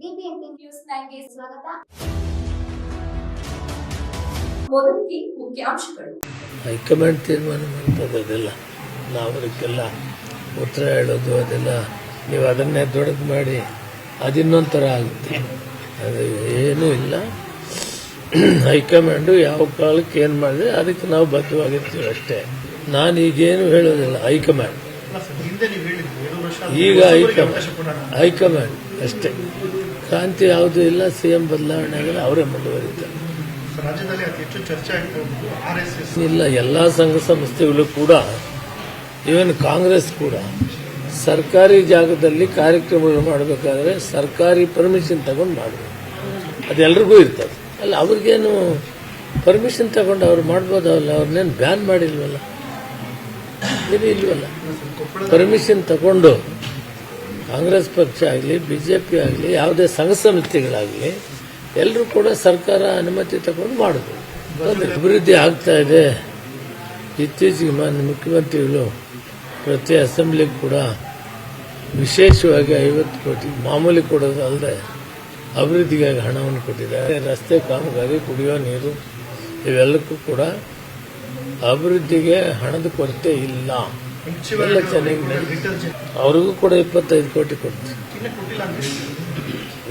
BBMP news ನೈನ್ಗೆ ಸ್ವಾಗತ. ಮೊದಲಿಗೆ ಮುಖ್ಯಾಂಶಗಳು. ಹೈಕಮಾಂಡ್ ತೀರ್ಮಾನ ಮಾಡ್ತದೆ ಅದೆಲ್ಲ. ನಾವು ಅದಕ್ಕೆಲ್ಲ ಉತ್ತರ ಹೇಳೋದು ಅದೆಲ್ಲ ನೀವು ಅದನ್ನೇ ದೊಡ್ಡದು ಮಾಡಿ ಅದಿನ್ನೊಂಥರ ಆಗುತ್ತೆ. ಅದು ಏನೂ ಇಲ್ಲ. ಹೈಕಮಾಂಡು ಯಾವ ಕಾಲಕ್ಕೆ ಏನು ಮಾಡಿದೆ ಅದಕ್ಕೆ ನಾವು ಬದ್ಧವಾಗಿರ್ತೀವಿ ಅಷ್ಟೇ. ನಾನು ಈಗೇನು ಹೇಳೋದಿಲ್ಲ. ಹೈಕಮಾಂಡ್. ಅಲ್ಲ ಸರ್, ಹಿಂದೆ ನೀವು ಹೇಳಿದ್ರಿ ಎರಡು ವರ್ಷ ಈಗ ಹೈಕಮಾಂಡ್. ಹೈಕಮಾಂಡ್ ಅಷ್ಟೇ. ಕ್ರಾಂತಿ ಯಾವುದೂ ಇಲ್ಲ ಸಿ ಎಂ ಬದಲಾವಣೆ ಆಗಲ್ಲ ಅವರೇ ಮುಂದುವರಿತಾರೆ. ಸರ್, ರಾಜ್ಯದಲ್ಲಿ ಅತಿ ಹೆಚ್ಚು ಚರ್ಚೆ ಆಗ್ತಾ ಇರೋದು ಆರ್ ಎಸ್ ಎಸ್. ಇಲ್ಲ ಎಲ್ಲ ಸಂಘ ಸಂಸ್ಥೆಗಳು ಕೂಡ ಇವನ್ ಕಾಂಗ್ರೆಸ್ ಕೂಡ ಸರ್ಕಾರಿ ಜಾಗದಲ್ಲಿ ಕಾರ್ಯಕ್ರಮಗಳು ಮಾಡಬೇಕಾದ್ರೆ ಸರ್ಕಾರಿ ಪರ್ಮಿಷನ್ ತಗೊಂಡು ಮಾಡಬೇಕು. ಅದೆಲ್ರಿಗೂ ಇರ್ತದೆ. ಅಲ್ಲ ಅವ್ರಿಗೇನು ಪರ್ಮಿಷನ್ ತಗೊಂಡು ಅವ್ರು ಮಾಡ್ಬೋದಲ್ಲ ಅವ್ರನ್ನೇನು ಬ್ಯಾನ್ ಮಾಡಿಲ್ವಲ್ಲ? ಇಲ್ವಲ್ಲ? ಪರ್ಮಿಷನ್ ತಗೊಂಡು ಕಾಂಗ್ರೆಸ್ ಪಕ್ಷ ಆಗಲಿ, ಬಿಜೆಪಿ ಆಗಲಿ, ಯಾವುದೇ ಸಂಘ ಸಂಸ್ಥೆಗಳಾಗಲಿ ಎಲ್ಲರೂ ಕೂಡ ಸರ್ಕಾರ ಅನುಮತಿ ತಗೊಂಡು ಮಾಡೋದು. ಅಭಿವೃದ್ಧಿ ಆಗ್ತಾ ಇದೆ. ಇತ್ತೀಚೆಗೆ ಮಾನ್ಯ ಮುಖ್ಯಮಂತ್ರಿಗಳು ಪ್ರತಿ ಅಸೆಂಬ್ಲಿಗೆ ಕೂಡ ವಿಶೇಷವಾಗಿ ಐವತ್ತು ಕೋಟಿ, ಮಾಮೂಲಿ ಕೊಡೋದು ಅಲ್ಲದೆ ಅಭಿವೃದ್ಧಿಗಾಗಿ ಹಣವನ್ನು ಕೊಟ್ಟಿದ್ದಾರೆ. ರಸ್ತೆ ಕಾಮಗಾರಿ, ಕುಡಿಯೋ ನೀರು, ಇವೆಲ್ಲಕ್ಕೂ ಕೂಡ ಅಭಿವೃದ್ಧಿಗೆ ಹಣದ ಕೊರತೆ ಇಲ್ಲ. ಅವ್ರಿಗೂ ಕೂಡ ಇಪ್ಪತ್ತೈದು ಕೋಟಿ ಕೊಡ್ತೀವಿ.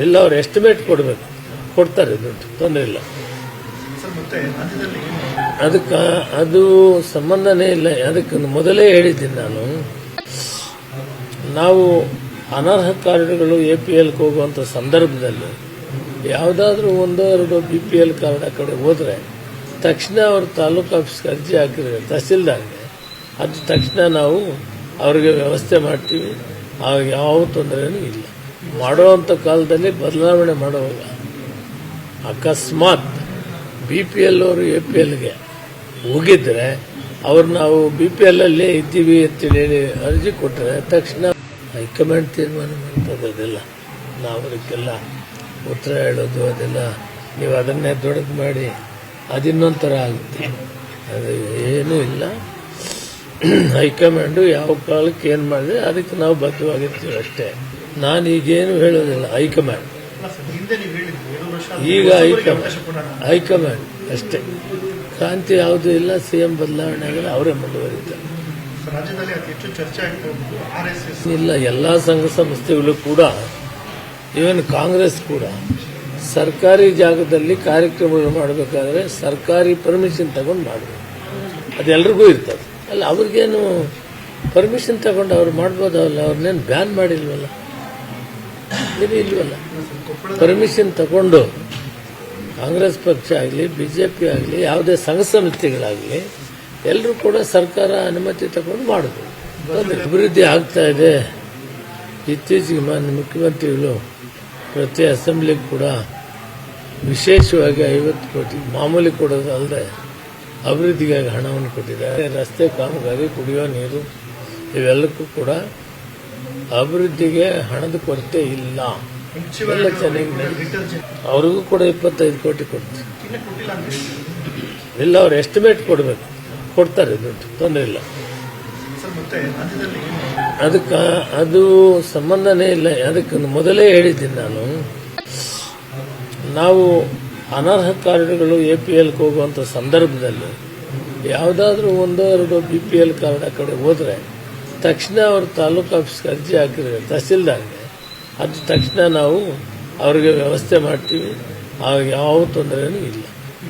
ಇಲ್ಲ, ಅವ್ರು ಎಸ್ಟಿಮೇಟ್ ಕೊಡಬೇಕು. ಕೊಡ್ತಾರೆ, ದುಡ್ಡು ತೊಂದರೆ ಇಲ್ಲ. ಅದಕ್ಕೆ, ಅದು ಸಂಬಂಧನೇ ಇಲ್ಲ. ಅದಕ್ಕೆ ಮೊದಲೇ ಹೇಳಿದ್ದೀನಿ ನಾನು. ನಾವು ಅನರ್ಹ ಕಾರ್ಡ್ಗಳು ಎ ಪಿ ಎಲ್ಗೆ ಹೋಗುವಂಥ ಸಂದರ್ಭದಲ್ಲಿ ಯಾವುದಾದ್ರೂ ಒಂದೋ ಎರಡೋ ಬಿ ಪಿ ಎಲ್ ಕಾರ್ಡ್ ಆ ಕಡೆ ಹೋದರೆ ತಕ್ಷಣ ಅವರು ತಾಲೂಕು ಆಫೀಸ್ಗೆ ಅರ್ಜಿ ಹಾಕಿದ್ರೆ, ತಹಸೀಲ್ದಾರ್ಗೆ. ಅದು ತಕ್ಷಣ ನಾವು ಅವ್ರಿಗೆ ವ್ಯವಸ್ಥೆ ಮಾಡ್ತೀವಿ. ಆಗ ಯಾವ ತೊಂದರೆನೂ ಇಲ್ಲ. ಮಾಡುವಂಥ ಕಾಲದಲ್ಲಿ ಬದಲಾವಣೆ ಮಾಡುವಾಗ ಅಕಸ್ಮಾತ್ ಬಿ ಪಿ ಎಲ್ ಅವರು ಎ ಪಿ ಎಲ್ಗೆ ಹೋಗಿದ್ರೆ ಅವ್ರು ನಾವು ಬಿ ಪಿ ಎಲ್ ಅಲ್ಲೇ ಇದ್ದೀವಿ ಅಂತೇಳಿ ಹೇಳಿ ಅರ್ಜಿ ಕೊಟ್ಟರೆ ತಕ್ಷಣ ಹೈಕಮಾಂಡ್ ತೀರ್ಮಾನ ಮಾಡ್ತದೆ ಅದೆಲ್ಲ ನಾವು ಅದಕ್ಕೆಲ್ಲ ಉತ್ತರ ಹೇಳೋದು ಅದೆಲ್ಲ ನೀವು ಅದನ್ನೇ ದೊಡ್ಡದು ಮಾಡಿ ಅದಿನ್ನೊಂಥರ ಆಗುತ್ತೆ. ಅದು ಏನೂ ಇಲ್ಲ. ಹೈಕಮಾಂಡು ಯಾವ ಕಾಲಕ್ಕೆ ಏನು ಮಾಡಿದೆ, ಅದಕ್ಕೆ ನಾವು ಬದ್ಧವಾಗಿರ್ತೀವಿ ಅಷ್ಟೇ. ನಾನು ಈಗೇನು ಹೇಳೋದಿಲ್ಲ, ಹೈಕಮಾಂಡ್. ಈಗ ಹೈಕಮಾಂಡ್ ಹೈಕಮಾಂಡ್ ಅಷ್ಟೇ. ಕ್ರಾಂತಿ ಯಾವುದೂ ಇಲ್ಲ, ಸಿ ಎಂ ಬದಲಾವಣೆ ಆಗಲ್ಲ ಅವರೇ ಮುಂದುವರಿತಾರೆ. ಇಲ್ಲ, ಎಲ್ಲ ಸಂಘ ಸಂಸ್ಥೆಗಳು ಕೂಡ ಇವನ್ ಕಾಂಗ್ರೆಸ್ ಕೂಡ, ಸರ್ಕಾರಿ ಜಾಗದಲ್ಲಿ ಕಾರ್ಯಕ್ರಮಗಳು ಮಾಡಬೇಕಾದ್ರೆ ಸರ್ಕಾರಿ ಪರ್ಮಿಷನ್ ತಗೊಂಡು ಮಾಡಬೇಕು. ಅದೆಲ್ಲರಿಗೂ ಇರ್ತದೆ. ಅಲ್ಲ, ಅವ್ರಿಗೇನು ಪರ್ಮಿಷನ್ ತಗೊಂಡು ಅವ್ರು ಮಾಡ್ಬೋದಲ್ಲ ಅವ್ರನ್ನೇನು ಬ್ಯಾನ್ ಮಾಡಿಲ್ವಲ್ಲ? ಇದು ಇಲ್ವಲ್ಲ? ಪರ್ಮಿಷನ್ ತಗೊಂಡು ಕಾಂಗ್ರೆಸ್ ಪಕ್ಷ ಆಗಲಿ, ಬಿಜೆಪಿ ಆಗಲಿ, ಯಾವುದೇ ಸಂಘ ಸಂಸ್ಥೆಗಳಾಗಲಿ ಎಲ್ಲರೂ ಕೂಡ ಸರ್ಕಾರ ಅನುಮತಿ ತಗೊಂಡು ಮಾಡಬೇಕು ಅಭಿವೃದ್ಧಿ ಆಗ್ತಾ ಇದೆ. ಇತ್ತೀಚೆಗೆ ಮಾನ್ಯ ಮುಖ್ಯಮಂತ್ರಿಗಳು ಪ್ರತಿ ಅಸೆಂಬ್ಲಿಗೆ ಕೂಡ ವಿಶೇಷವಾಗಿ ಐವತ್ತು ಕೋಟಿ, ಮಾಮೂಲಿ ಕೊಡೋದು ಅಲ್ಲದೆ ಅಭಿವೃದ್ಧಿಗಾಗಿ ಹಣವನ್ನು ಕೊಟ್ಟಿದ್ದಾರೆ. ರಸ್ತೆ, ಕಾಮಗಾರಿ ಕುಡಿಯೋ ನೀರು ಇವೆಲ್ಲಕ್ಕೂ ಕೂಡ ಅಭಿವೃದ್ಧಿಗೆ ಹಣದ ಕೊರತೆ ಇಲ್ಲ. ಅವ್ರಿಗೂ ಕೂಡ ಇಪ್ಪತ್ತೈದು ಕೋಟಿ ಕೊಡ್ತೀವಿ ಇಲ್ಲ, ಅವ್ರು ಎಸ್ಟಿಮೇಟ್ ಕೊಡಬೇಕು. ಕೊಡ್ತಾರೆ, ದುಡ್ಡು. ತೊಂದರೆ ಇಲ್ಲ. ಅದಕ್ಕೆ ಅದು ಸಂಬಂಧನೇ ಇಲ್ಲ. ಅದಕ್ಕೆ ಮೊದಲೇ ಹೇಳಿದ್ದೀನಿ ನಾನು. ನಾವು ಅನರ್ಹ ಕಾರ್ಡ್ಗಳು ಎ ಪಿ ಎಲ್ಗೆ ಹೋಗುವಂಥ ಸಂದರ್ಭದಲ್ಲಿ ಯಾವುದಾದ್ರೂ ಒಂದೋ ಎರಡೋ ಬಿ ಪಿ ಎಲ್ ಕಾರ್ಡ್ ಆ ಕಡೆ ಹೋದರೆ ತಕ್ಷಣ ಅವರು ತಾಲೂಕು ಆಫೀಸ್ಗೆ ಅರ್ಜಿ ಹಾಕಿದ್ರೆ, ತಹಸೀಲ್ದಾರ್ಗೆ, ಅದು ತಕ್ಷಣ ನಾವು ಅವ್ರಿಗೆ ವ್ಯವಸ್ಥೆ ಮಾಡ್ತೀವಿ. ಆಗ ಯಾವ ತೊಂದರೆಯೂ ಇಲ್ಲ.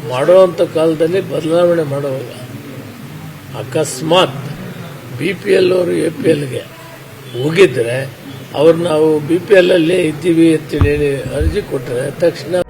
ಮಾಡುವಂಥ ಕಾಲದಲ್ಲಿ ಬದಲಾವಣೆ ಮಾಡುವಾಗ ಅಕಸ್ಮಾತ್ ಬಿ ಪಿ ಎಲ್ ಅವರು ಎ ಪಿ ಎಲ್ಗೆ ಹೋಗಿದ್ರೆ ಅವ್ರು ನಾವು ಬಿ ಪಿ ಎಲ್ ಅಲ್ಲೇ ಇದ್ದೀವಿ ಅಂತೇಳಿ ಅರ್ಜಿ ಕೊಟ್ಟರೆ ತಕ್ಷಣ